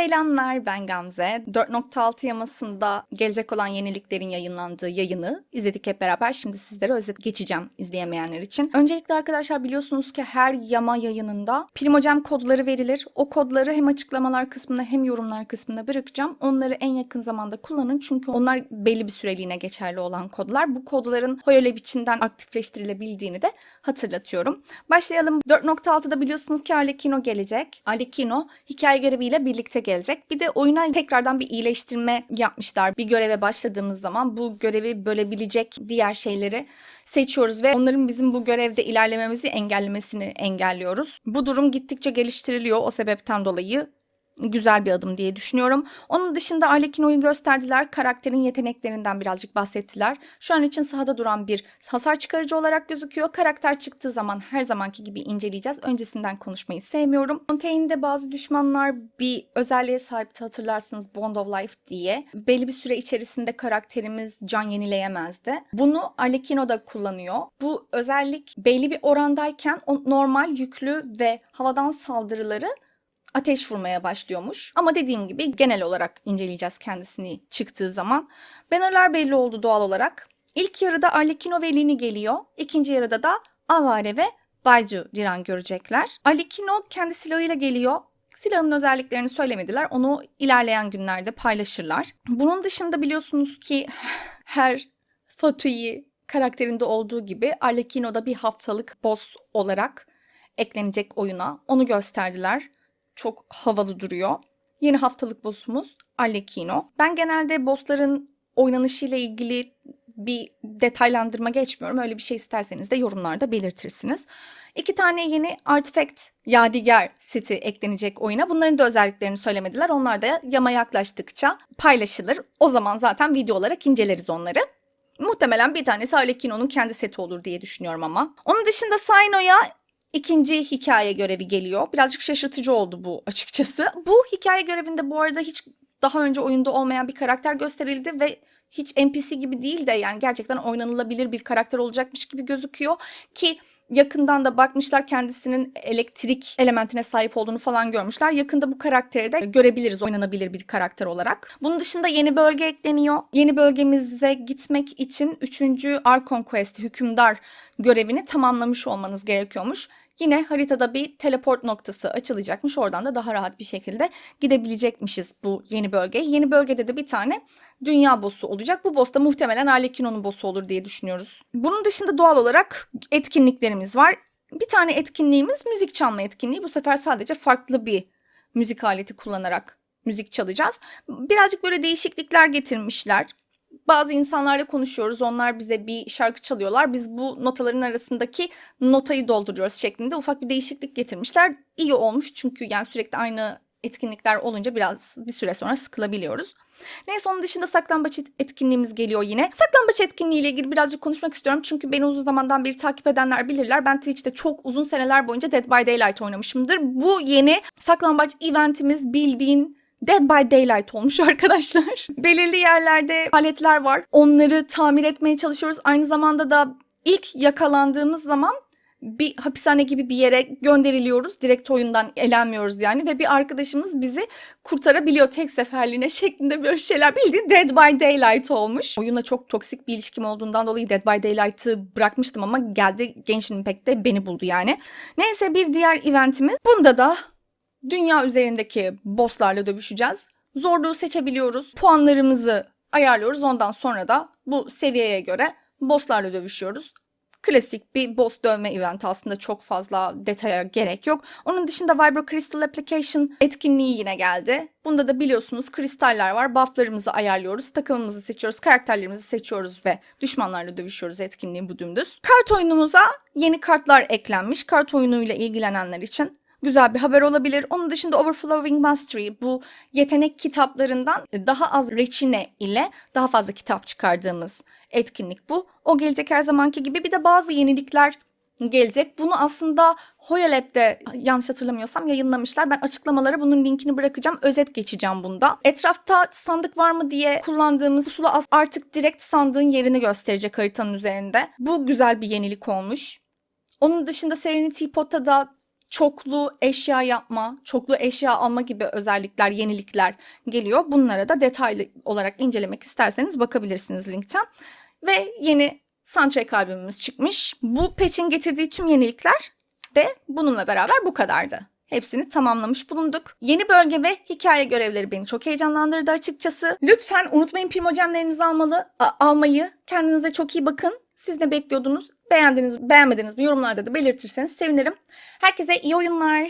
Selamlar ben Gamze. 4.6 yamasında gelecek olan yeniliklerin yayınlandığı yayını izledik hep beraber. Şimdi sizlere özet geçeceğim izleyemeyenler için. Öncelikle arkadaşlar biliyorsunuz ki her yama yayınında Primogem kodları verilir. O kodları hem açıklamalar kısmında hem yorumlar kısmında bırakacağım. Onları en yakın zamanda kullanın çünkü onlar belli bir süreliğine geçerli olan kodlar. Bu kodların Hoyole biçinden aktifleştirilebildiğini de hatırlatıyorum. Başlayalım. 4.6'da biliyorsunuz ki Arlecchino gelecek. Arlecchino hikaye göreviyle birlikte gelecek. Bir de oyuna tekrardan bir iyileştirme yapmışlar. Bir göreve başladığımız zaman bu görevi bölebilecek diğer şeyleri seçiyoruz ve onların bizim bu görevde ilerlememizi engellemesini engelliyoruz. Bu durum gittikçe geliştiriliyor. O sebepten dolayı güzel bir adım diye düşünüyorum. Onun dışında Arlecchino'yu gösterdiler. Karakterin yeteneklerinden birazcık bahsettiler. Şu an için sahada duran bir hasar çıkarıcı olarak gözüküyor. Karakter çıktığı zaman her zamanki gibi inceleyeceğiz. Öncesinden konuşmayı sevmiyorum. Fontaine'de bazı düşmanlar bir özelliğe sahipti hatırlarsınız Bond of Life diye. Belli bir süre içerisinde karakterimiz can yenileyemezdi. Bunu Arlecchino'da kullanıyor. Bu özellik belli bir orandayken normal yüklü ve havadan saldırıları ateş vurmaya başlıyormuş. Ama dediğim gibi genel olarak inceleyeceğiz kendisini çıktığı zaman. Bannerlar belli oldu doğal olarak. İlk yarıda Arlecchino ve Lini geliyor. İkinci yarıda da Avare ve Baycu Diran görecekler. Arlecchino kendi silahıyla geliyor. Silahın özelliklerini söylemediler. Onu ilerleyen günlerde paylaşırlar. Bunun dışında biliyorsunuz ki her Fatui karakterinde olduğu gibi Arlecchino'da bir haftalık boss olarak eklenecek oyuna. Onu gösterdiler çok havalı duruyor. Yeni haftalık boss'umuz Arlecchino. Ben genelde boss'ların oynanışıyla ilgili bir detaylandırma geçmiyorum. Öyle bir şey isterseniz de yorumlarda belirtirsiniz. İki tane yeni Artifact Yadigar seti eklenecek oyuna. Bunların da özelliklerini söylemediler. Onlar da yama yaklaştıkça paylaşılır. O zaman zaten video olarak inceleriz onları. Muhtemelen bir tanesi Arlecchino'nun kendi seti olur diye düşünüyorum ama. Onun dışında Saino'ya ikinci hikaye görevi geliyor. Birazcık şaşırtıcı oldu bu açıkçası. Bu hikaye görevinde bu arada hiç daha önce oyunda olmayan bir karakter gösterildi ve hiç NPC gibi değil de yani gerçekten oynanılabilir bir karakter olacakmış gibi gözüküyor ki yakından da bakmışlar kendisinin elektrik elementine sahip olduğunu falan görmüşler. Yakında bu karakteri de görebiliriz oynanabilir bir karakter olarak. Bunun dışında yeni bölge ekleniyor. Yeni bölgemize gitmek için 3. Archon Quest hükümdar görevini tamamlamış olmanız gerekiyormuş. Yine haritada bir teleport noktası açılacakmış. Oradan da daha rahat bir şekilde gidebilecekmişiz bu yeni bölgeye. Yeni bölgede de bir tane dünya boss'u olacak. Bu boss da muhtemelen Arlecchino'nun boss'u olur diye düşünüyoruz. Bunun dışında doğal olarak etkinliklerimiz var. Bir tane etkinliğimiz müzik çalma etkinliği. Bu sefer sadece farklı bir müzik aleti kullanarak müzik çalacağız. Birazcık böyle değişiklikler getirmişler bazı insanlarla konuşuyoruz. Onlar bize bir şarkı çalıyorlar. Biz bu notaların arasındaki notayı dolduruyoruz şeklinde ufak bir değişiklik getirmişler. İyi olmuş çünkü yani sürekli aynı etkinlikler olunca biraz bir süre sonra sıkılabiliyoruz. Neyse onun dışında saklambaç etkinliğimiz geliyor yine. Saklambaç etkinliği ile ilgili birazcık konuşmak istiyorum. Çünkü beni uzun zamandan beri takip edenler bilirler. Ben Twitch'te çok uzun seneler boyunca Dead by Daylight oynamışımdır. Bu yeni saklambaç eventimiz bildiğin Dead by Daylight olmuş arkadaşlar. Belirli yerlerde aletler var. Onları tamir etmeye çalışıyoruz. Aynı zamanda da ilk yakalandığımız zaman bir hapishane gibi bir yere gönderiliyoruz. Direkt oyundan elenmiyoruz yani ve bir arkadaşımız bizi kurtarabiliyor tek seferliğine şeklinde böyle şeyler bildiğin Dead by Daylight olmuş. Oyunla çok toksik bir ilişkim olduğundan dolayı Dead by Daylight'ı bırakmıştım ama geldi Genshin Impact'te beni buldu yani. Neyse bir diğer eventimiz. Bunda da dünya üzerindeki bosslarla dövüşeceğiz. Zorluğu seçebiliyoruz. Puanlarımızı ayarlıyoruz. Ondan sonra da bu seviyeye göre bosslarla dövüşüyoruz. Klasik bir boss dövme event aslında çok fazla detaya gerek yok. Onun dışında Vibro Crystal Application etkinliği yine geldi. Bunda da biliyorsunuz kristaller var. Bufflarımızı ayarlıyoruz, takımımızı seçiyoruz, karakterlerimizi seçiyoruz ve düşmanlarla dövüşüyoruz etkinliğin bu dümdüz. Kart oyunumuza yeni kartlar eklenmiş. Kart oyunuyla ilgilenenler için güzel bir haber olabilir. Onun dışında Overflowing Mastery bu yetenek kitaplarından daha az reçine ile daha fazla kitap çıkardığımız etkinlik bu. O gelecek her zamanki gibi. Bir de bazı yenilikler gelecek. Bunu aslında Hoya yanlış hatırlamıyorsam yayınlamışlar. Ben açıklamalara bunun linkini bırakacağım. Özet geçeceğim bunda. Etrafta sandık var mı diye kullandığımız pusula artık direkt sandığın yerini gösterecek haritanın üzerinde. Bu güzel bir yenilik olmuş. Onun dışında Serenity Pot'a da çoklu eşya yapma, çoklu eşya alma gibi özellikler, yenilikler geliyor. Bunlara da detaylı olarak incelemek isterseniz bakabilirsiniz linkten. Ve yeni soundtrack albümümüz çıkmış. Bu patch'in getirdiği tüm yenilikler de bununla beraber bu kadardı. Hepsini tamamlamış bulunduk. Yeni bölge ve hikaye görevleri beni çok heyecanlandırdı açıkçası. Lütfen unutmayın primojemlerinizi almalı, almayı. Kendinize çok iyi bakın. Siz ne bekliyordunuz? Beğendiniz, beğenmediniz mi? Yorumlarda da belirtirseniz sevinirim. Herkese iyi oyunlar.